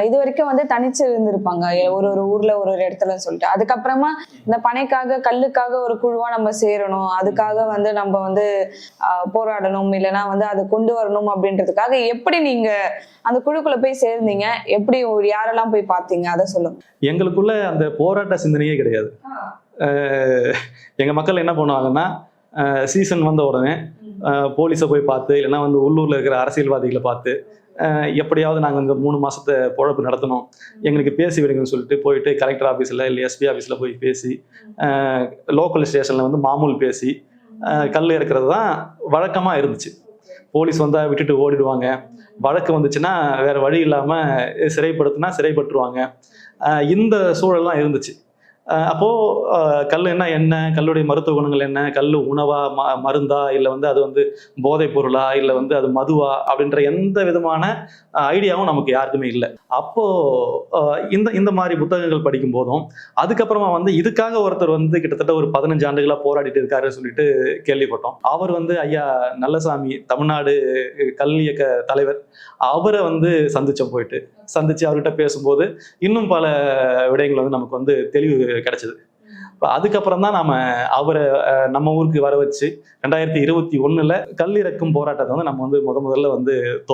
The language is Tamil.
இது வரைக்கும் வந்து தனிச்சு இருந்திருப்பாங்க. ஒரு ஒரு ஊர்ல ஒரு ஒரு இடத்துல சொல்லிட்டு. அதுக்கப்புறமா இந்த பனைக்காக கல்லுக்காக ஒரு குழுவா நம்ம சேரணும். அதுக்காக வந்து நம்ம வந்து போராடணும். இல்லைன்னா வந்து அதை கொண்டு வரணும் அப்படின்றதுக்காக எப்படி நீங்க அந்த குழுக்குள்ள போய் சேர்ந்தீங்க? எப்படி யாரெல்லாம் போய் பார்த்தீங்க? அதை சொல்லுங்க. எங்களுக்குள்ள அந்த போராட்ட சிந்தனையே கிடையாது. எங்க மக்கள் என்ன பண்ணுவாங்கன்னா சீசன் வந்த உடனே போலீஸை போய் பார்த்து இல்லைன்னா வந்து உள்ளூரில் இருக்கிற அரசியல்வாதிகளை பார்த்து எப்படியாவது நாங்கள் இந்த மூணு மாதத்தை பொழப்பு நடத்தணும். எங்களுக்கு பேசி விடுங்கன்னு சொல்லிட்டு போயிட்டு கலெக்டர் ஆஃபீஸில் இல்லை எஸ்பி ஆஃபீஸில் போய் பேசி லோக்கல் ஸ்டேஷனில் வந்து மாமூல் பேசி கல் இருக்கிறது தான் வழக்கமாக இருந்துச்சு. போலீஸ் வந்தால் விட்டுட்டு ஓடிடுவாங்க. வழக்கு வந்துச்சுன்னா வேறு வழி இல்லாமல் சிறைப்படுத்தினா சிறைப்பட்டுருவாங்க. இந்த சூழல்லாம் இருந்துச்சு. அப்போது அப்போ என்ன என்ன கல்லுடைய மருத்துவ குணங்கள் என்ன கல் உணவா ம மருந்தா இல்லை வந்து அது வந்து போதைப் பொருளா இல்லை வந்து அது மதுவா அப்படின்ற எந்த விதமான ஐடியாவும் நமக்கு யாருக்குமே இல்லை. அப்போ இந்த இந்த மாதிரி புத்தகங்கள் படிக்கும் போதும் அதுக்கப்புறமா வந்து இதுக்காக ஒருத்தர் வந்து கிட்டத்தட்ட ஒரு பதினஞ்சு ஆண்டுகளா போராடிட்டு இருக்காருன்னு சொல்லிட்டு கேள்விப்பட்டோம். அவர் வந்து ஐயா நல்லசாமி தமிழ்நாடு கல் இயக்க தலைவர் அவரை வந்து சந்திச்ச போயிட்டு. சந்திச்சு அவர்கிட்ட பேசும்போது இன்னும் பல விடயங்கள் வந்து நமக்கு வந்து தெளிவு கிடைச்சது. அதுக்கப்புறம் தான் நாம அவரை நம்ம ஊருக்கு வர வச்சு ரெண்டாயிரத்தி இருபத்தி ஒண்ணுல கல் இறக்கும் போராட்டத்தை வந்து நம்ம வந்து முத முதல்ல வந்து